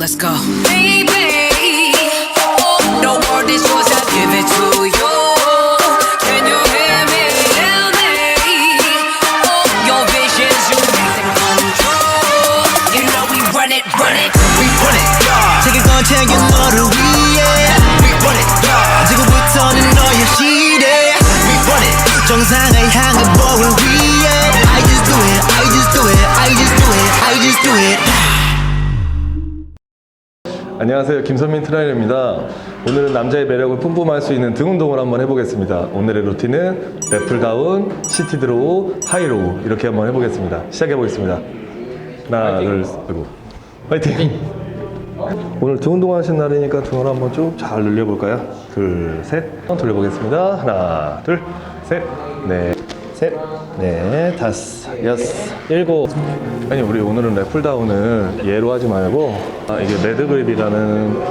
Let's go. Baby, the world is yours, I give it to you. Can you hear me? Tell me. Oh, your visions, you make them come true. You know we run it, run it. We run it, yeah. 책임건 챙긴 너를 위해 We run it, yeah. 지금부터는 너의 시대 We run it 정상을 향한 보을 위해 I just do it, I just do it, I just do it, I just do it 안녕하세요. 김선민 트레이너입니다. 오늘은 남자의 매력을 뿜뿜할 수 있는 등 운동을 한번 해보겠습니다. 오늘의 루틴은 랩풀 다운, 시티 드로우, 하이 로우 이렇게 한번 해보겠습니다. 시작해보겠습니다. 하나, 둘, 그리고 화이팅! 오늘 등 운동 하신 날이니까 등을 한번 쭉 잘 늘려볼까요? 둘, 셋. 한번 돌려보겠습니다. 하나, 둘, 셋, 넷, 셋, 넷, 다섯, 여섯, 일곱. 아니, 우리 오늘은 랩풀다운을 얘로 하지 말고, 아, 이게 매드그립이라는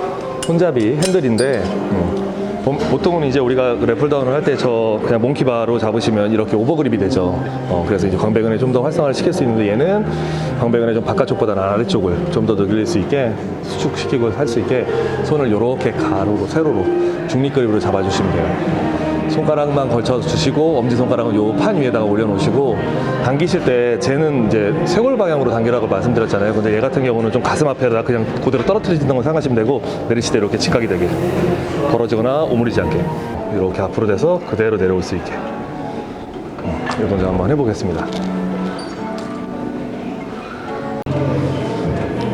손잡이 핸들인데, 음, 보- 보통은 이제 우리가 랩풀다운을 할 때 저 그냥 몽키바로 잡으시면 이렇게 오버그립이 되죠. 어, 그래서 이제 광배근에 좀더 활성화를 시킬 수 있는데 얘는 광배근의 좀 바깥쪽보다는 아래쪽을 좀 더 늘릴 수 있게 수축시키고 할 수 있게 손을 이렇게 가로로 세로로 중립 그립으로 잡아주시면 돼요. 손가락만 걸쳐 주시고 엄지 손가락은 요 판 위에다가 올려놓으시고 당기실 때 쟤는 이제 쇄골 방향으로 당기라고 말씀드렸잖아요. 근데 얘 같은 경우는 좀 가슴 앞에다 그냥 그대로 떨어뜨리는 걸 생각하시면 되고 내리실 때 이렇게 직각이 되게 벌어지거나 오므리지 않게 이렇게 앞으로 돼서 그대로 내려올 수 있게 음, 이 동작 한번 해보겠습니다.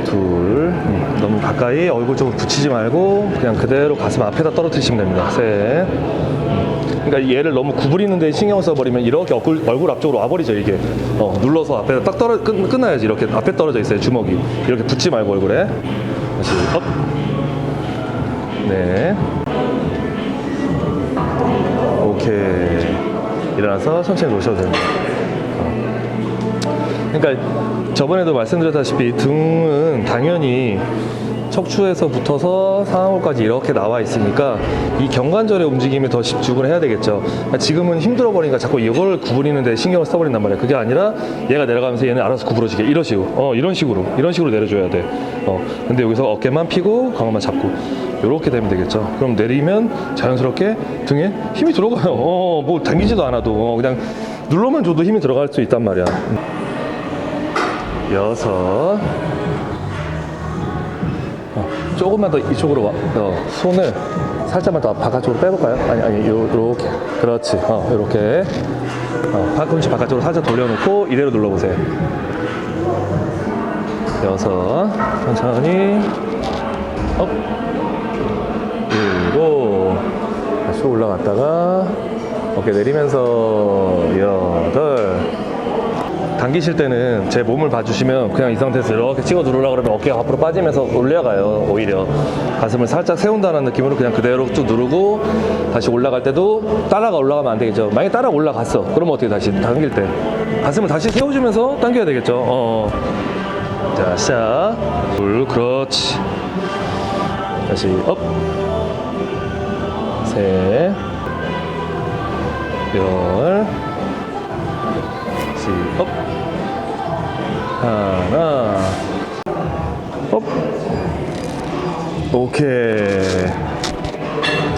둘, 음, 너무 가까이 얼굴 쪽으로 붙이지 말고 그냥 그대로 가슴 앞에다 떨어뜨리시면 됩니다. 셋. 음, 그러니까 얘를 너무 구부리는 데 신경 써버리면 이렇게 얼굴, 얼굴 앞쪽으로 와버리죠 이게. 어, 눌러서 앞에다 딱 떨어 끝, 끝나야지 이렇게 앞에 떨어져 있어요 주먹이. 이렇게 붙지 말고 얼굴에. 다시 업. 네. 오케이. 일어나서 천천히 놓으셔도 됩니다. 그러니까 저번에도 말씀드렸다시피 등은 당연히 척추에서 붙어서 상하골까지 이렇게 나와 있으니까 이 경관절의 움직임에 더 집중을 해야 되겠죠. 그러니까 지금은 힘들어 버리니까 자꾸 이걸 구부리는데 신경을 써버린단 말이에요. 그게 아니라 얘가 내려가면서 얘는 알아서 구부러지게 이런 식으로, 어 이런 식으로, 이런 식으로 내려줘야 돼. 어 근데 여기서 어깨만 피고 강화만 잡고 이렇게 되면 되겠죠. 그럼 내리면 자연스럽게 등에 힘이 들어가요. 어뭐 당기지도 않아도 어, 그냥 눌러만 줘도 힘이 들어갈 수 있단 말이야. 여섯 어, 조금만 더 이쪽으로 와. 어, 손을 살짝만 더 바깥쪽으로 빼볼까요? 아니 아니 요, 요렇게. 그렇지. 어 요렇게. 어, 팔꿈치 바깥쪽으로 살짝 돌려놓고 이대로 눌러보세요. 여섯 천천히. 업. 일곱 다시 올라갔다가 어깨 내리면서. 여덟 당기실 때는 제 몸을 봐주시면 그냥 이 상태에서 이렇게 찍어 누르려 그러면 어깨가 앞으로 빠지면서 올라가요 오히려. 가슴을 살짝 세운다는 느낌으로 그냥 그대로 쭉 누르고 다시 올라갈 때도 따라가 올라가면 안 되겠죠. 만약에 따라 올라갔어 그러면 어떻게 다시 당길 때? 가슴을 다시 세워주면서 당겨야 되겠죠. 어. 자 시작. 둘 그렇지. 다시 업. 셋, 열, 시, 업, 하나, 업, 오케이.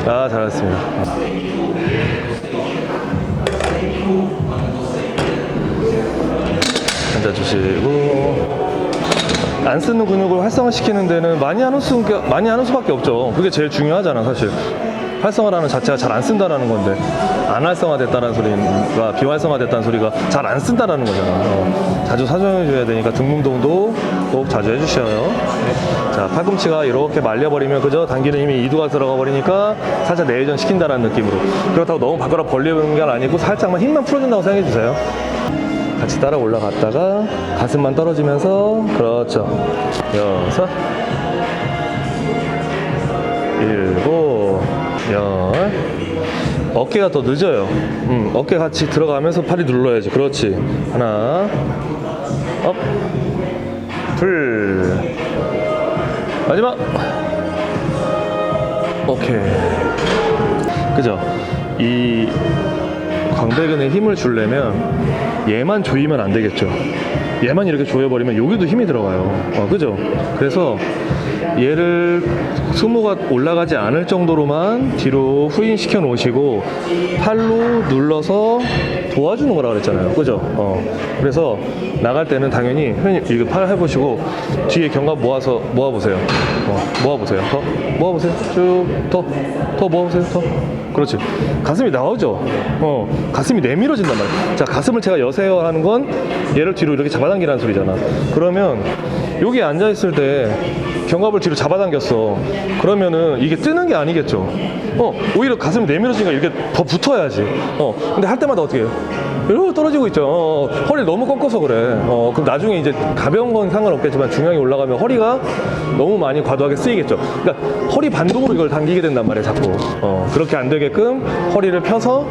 아, 잘했습니다. 앉아주시고. 안 쓰는 근육을 활성화시키는 데는 많이 하는 수 많이 하는 수밖에 없죠. 그게 제일 중요하잖아, 사실. 활성화라는 자체가 잘 안 쓴다라는 건데 안 활성화됐다는 소리가 비활성화됐다는 소리가 잘 안 쓴다라는 거잖아. 어, 자주 사용해 줘야 되니까 등 운동도 꼭 자주 해주셔요. 자, 팔꿈치가 이렇게 말려버리면 그저 당기는 힘이 이두가 들어가 버리니까 살짝 내회전 시킨다라는 느낌으로 그렇다고 너무 밖으로 벌리는 게 아니고 살짝만 힘만 풀어준다고 생각해 주세요. 같이 따라 올라갔다가 가슴만 떨어지면서 그렇죠 여섯 일곱 열 어깨가 더 늦어요. 음, 어깨 같이 들어가면서 팔이 눌러야지. 그렇지. 하나 업둘. 마지막. 오케이. 그죠? 이 광배근에 힘을 주려면 얘만 조이면 안 되겠죠. 얘만 이렇게 조여버리면 여기도 힘이 들어가요. 어, 그죠? 그래서 얘를 수모가 올라가지 않을 정도로만 뒤로 후인시켜 놓으시고 팔로 눌러서 도와주는 거라 그랬잖아요. 그죠? 어. 그래서 나갈 때는 당연히 회원님 이거 팔 해보시고 뒤에 견갑 모아서 모아보세요. 어, 모아보세요. 더 모아보세요. 쭉 더, 더 모아보세요. 더. 그렇지. 가슴이 나오죠? 어, 가슴이 내밀어진단 말이야. 자, 가슴을 제가 여세요 하는 건 얘를 뒤로 이렇게 잡아당기라는 소리잖아. 그러면 여기 앉아 있을 때 견갑을 뒤로 잡아당겼어. 그러면은 이게 뜨는 게 아니겠죠. 어, 오히려 가슴이 내밀어지니까 이렇게 더 붙어야지. 어, 근데 할 때마다 어떻게 해요? 이러고 떨어지고 있죠. 어, 허리를 너무 꺾어서 그래. 어, 그럼 나중에 이제 가벼운 건 상관없겠지만 중량이 올라가면 허리가 너무 많이 과도하게 쓰이겠죠. 그러니까 허리 반동으로 이걸 당기게 된단 말이에요, 자꾸. 어, 그렇게 안 되게끔 허리를 펴서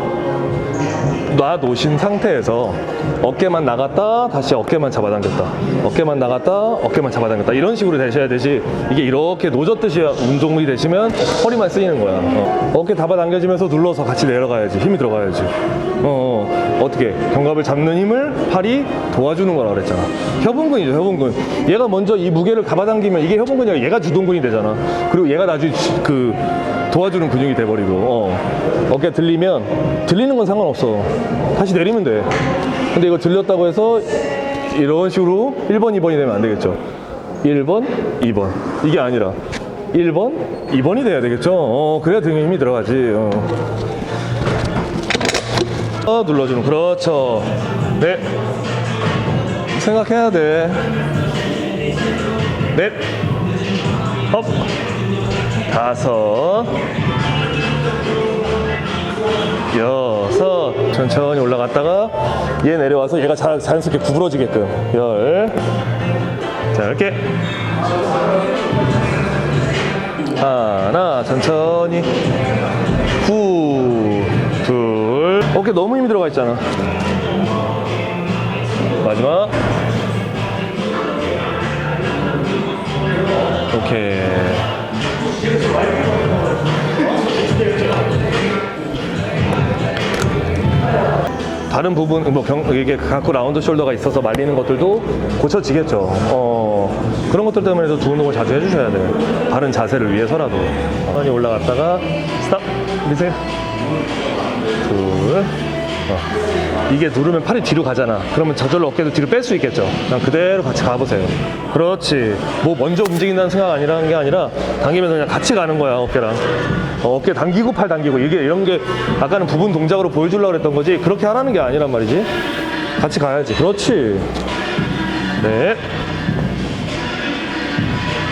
놔 놓으신 상태에서 어깨만 나갔다 다시 어깨만 잡아당겼다. 어깨만 나갔다 어깨만 잡아당겼다. 이런 식으로 되셔야 되지. 이게 이렇게 노젓듯이 운동이 되시면 허리만 쓰이는 거야. 어. 어깨 잡아당겨지면서 눌러서 같이 내려가야지. 힘이 들어가야지 어, 어. 어떻게 견갑을 잡는 힘을 팔이 도와주는 거라 그랬잖아. 협응근이죠 협응근 얘가 먼저 이 무게를 잡아당기면 이게 아니라 얘가 주동근이 되잖아. 그리고 얘가 나중에 그 도와주는 근육이 돼버리고 어. 어깨 들리면 들리는 건 상관없어. 다시 내리면 돼. 근데 이거 들렸다고 해서 이런 식으로 1번 2번이 되면 안 되겠죠. 1번 2번. 이게 아니라 1번 2번이 돼야 되겠죠. 어, 그래야 등에 힘이 들어가지. 어. 어, 눌러주는 그렇죠. 네. 생각해야 돼넷 업. 다섯. 여섯. 천천히 올라갔다가 얘 내려와서 얘가 자, 자연스럽게 구부러지게끔. 열자 이렇게. 하나 천천히 어깨 너무 힘이 들어가 있잖아. 마지막. 오케이. 다른 부분 뭐 병, 이게 갖고 라운드 숄더가 있어서 말리는 것들도 고쳐지겠죠. 어, 그런 것들 때문에도 두 운동을 자주 해주셔야 돼요. 바른 자세를 위해서라도. 천천히 올라갔다가 스탑 미세요. 둘. 어. 이게 누르면 팔이 뒤로 가잖아. 그러면 저절로 어깨도 뒤로 뺄 수 있겠죠. 그냥 그대로 같이 가보세요. 그렇지. 뭐 먼저 움직인다는 생각 아니라는 게 아니라 당기면서 그냥 같이 가는 거야 어깨랑. 어, 어깨 당기고 팔 당기고 이게 이런 게 아까는 부분 동작으로 보여주려고 그랬던 거지 그렇게 하라는 게 아니란 말이지. 같이 가야지. 그렇지. 네.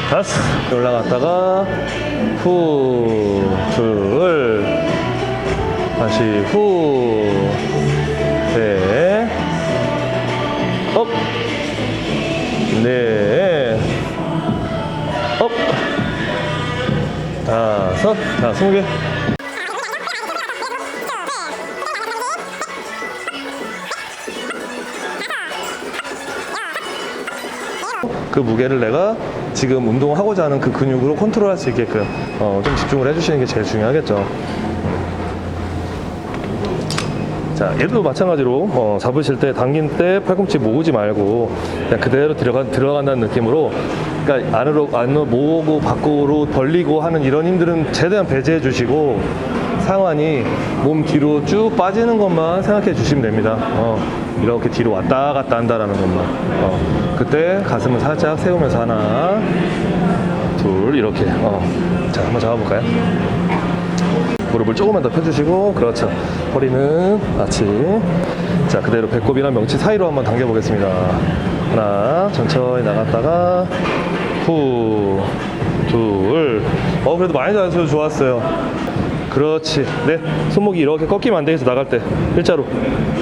다섯. 올라갔다가 후, 둘. 다시 후, 셋, 업, 넷, 업, 다섯, 자, 스무 개. 그 무게를 내가 지금 운동하고자 하는 그 근육으로 컨트롤할 수 있게끔 어, 좀 집중을 해주시는 게 제일 중요하겠죠. 자, 얘도 마찬가지로 어, 잡으실 때 당긴 때 팔꿈치 모으지 말고 그냥 그대로 들어가, 들어간다는 느낌으로 그러니까 안으로 안으로 모으고 밖으로 벌리고 하는 이런 힘들은 최대한 배제해 주시고 상완이 몸 뒤로 쭉 빠지는 것만 생각해 주시면 됩니다. 어, 이렇게 뒤로 왔다 갔다 한다라는 것만. 어, 그때 가슴을 살짝 세우면서 하나, 둘 이렇게. 어, 자, 한번 잡아볼까요? 무릎을 조금만 더 펴주시고 그렇죠 허리는 아치 자 그대로 배꼽이랑 명치 사이로 한번 당겨보겠습니다 하나 천천히 나갔다가 후 둘 어 그래도 많이 잘하셔서 좋았어요 그렇지. 네 손목이 이렇게 꺾이면 안 되겠어 나갈 때. 일자로.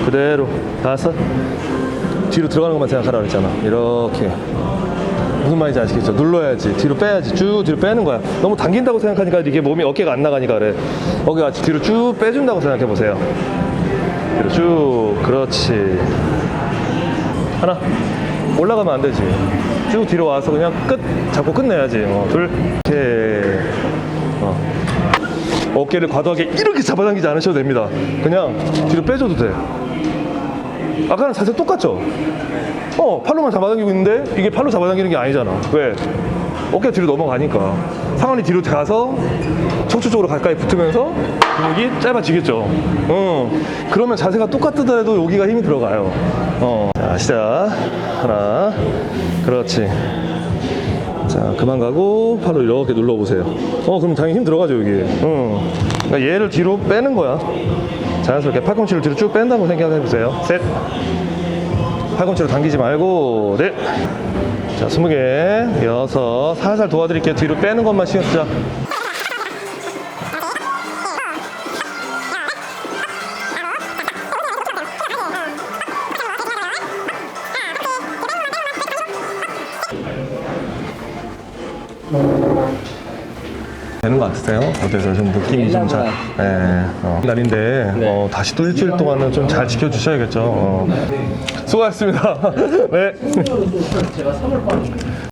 그대로. 다섯 뒤로 들어가는 것만 생각하라 그랬잖아. 이렇게. 무슨 말인지 아시겠죠? 눌러야지. 뒤로 빼야지. 쭉 뒤로 빼는 거야. 너무 당긴다고 생각하니까 이게 몸이 어깨가 안 나가니까 그래. 어깨가 뒤로 쭉 빼준다고 생각해 보세요. 뒤로 쭉. 그렇지. 하나. 올라가면 안 되지. 쭉 뒤로 와서 그냥 끝. 잡고 끝내야지. 어, 둘. 이렇게 어. 어깨를 과도하게 이렇게 잡아당기지 않으셔도 됩니다 그냥 뒤로 빼줘도 돼 아까는 자세 똑같죠? 어, 팔로만 잡아당기고 있는데 이게 팔로 잡아당기는 게 아니잖아. 왜? 어깨 뒤로 넘어가니까 상완이 뒤로 가서 척추 쪽으로 가까이 붙으면서 근육이 짧아지겠죠. 어. 그러면 자세가 똑같더라도 여기가 힘이 들어가요. 어. 자, 시작. 하나. 그렇지. 자, 그만 가고 팔을 이렇게 눌러보세요. 어, 그럼 당연히 힘 들어가죠, 여기. 응. 그러니까 얘를 뒤로 빼는 거야. 자연스럽게 팔꿈치를 뒤로 쭉 뺀다고 생각해보세요. 셋. 팔꿈치로 당기지 말고, 넷. 자, 스무 개, 여섯. 살살 도와드릴게요. 뒤로 빼는 것만 신경 쓰자. 되는 것 같으세요? 어때서 좀 느낌이 좀 잘. 네. 어. 날인데 어, 다시 또 일주일 동안은 좀 잘 지켜주셔야겠죠. 어. 수고하셨습니다. 네. 제가 선물 받은